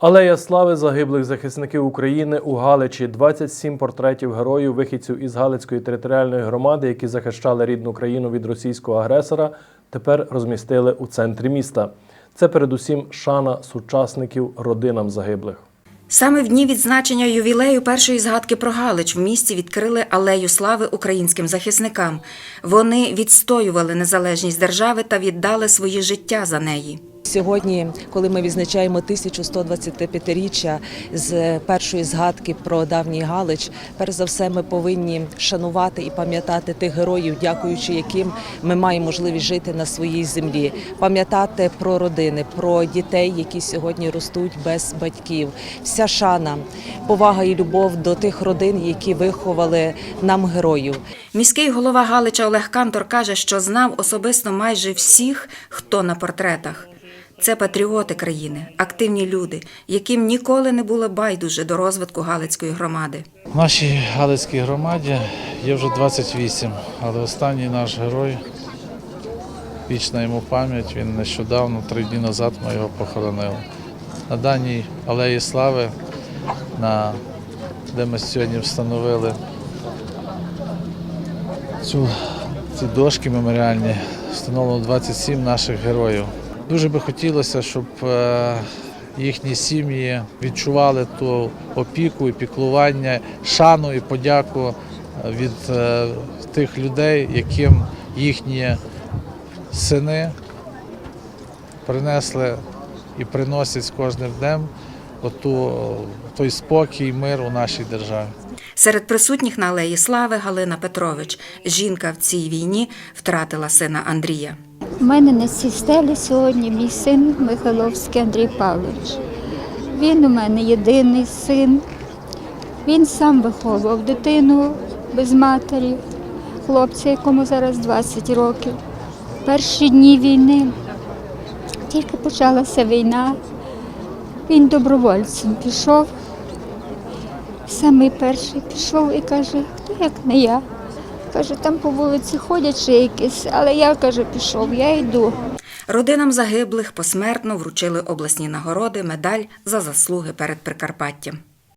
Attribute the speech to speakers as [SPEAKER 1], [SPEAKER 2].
[SPEAKER 1] Алея слави загиблих захисників України у Галичі. 27 портретів героїв, вихідців із Галицької територіальної громади, які захищали рідну країну від російського агресора, тепер розмістили у центрі міста. Це передусім шана сучасників родинам загиблих.
[SPEAKER 2] Саме в дні відзначення ювілею першої згадки про Галич в місті відкрили алею слави українським захисникам. Вони відстоювали незалежність держави та віддали свої життя за неї.
[SPEAKER 3] Сьогодні, коли ми відзначаємо 1125-річчя з першої згадки про давній Галич, перш за все, ми повинні шанувати і пам'ятати тих героїв, дякуючи яким ми маємо можливість жити на своїй землі, пам'ятати про родини, про дітей, які сьогодні ростуть без батьків. Вся шана, повага і любов до тих родин, які виховали нам героїв.
[SPEAKER 2] Міський голова Галича Олег Кантор каже, що знав особисто майже всіх, хто на портретах. Це патріоти країни, активні люди, яким ніколи не було байдуже до розвитку Галицької громади.
[SPEAKER 4] В нашій Галицькій громаді є вже 28, але останній наш герой, вічна йому пам'ять, він нещодавно, три дні назад ми його похоронили. На даній алеї слави, на, де ми сьогодні встановили цю, ці дошки меморіальні, встановлено 27 наших героїв. Дуже би хотілося, щоб е, їхні сім'ї відчували ту опіку і піклування, шану і подяку від е, тих людей, яким їхні сини принесли і приносять з кожним днем оту, той спокій мир у нашій державі.
[SPEAKER 2] Серед присутніх на алеї слави Галина Петрович. Жінка в цій війні втратила сина Андрія.
[SPEAKER 5] У мене на цій стелі сьогодні мій син Михайловський Андрій Павлович. Він у мене єдиний син. Він сам виховував дитину без матері, хлопця, якому зараз 20 років. Перші дні війни, тільки почалася війна, він добровольцем пішов. Самий перший пішов і каже, хто як не я. Каже, там по вулиці ходять ще якісь, але я каже, пішов, я йду.
[SPEAKER 2] Родинам загиблих посмертно вручили обласні нагороди, медаль за заслуги перед Прикарпаттям.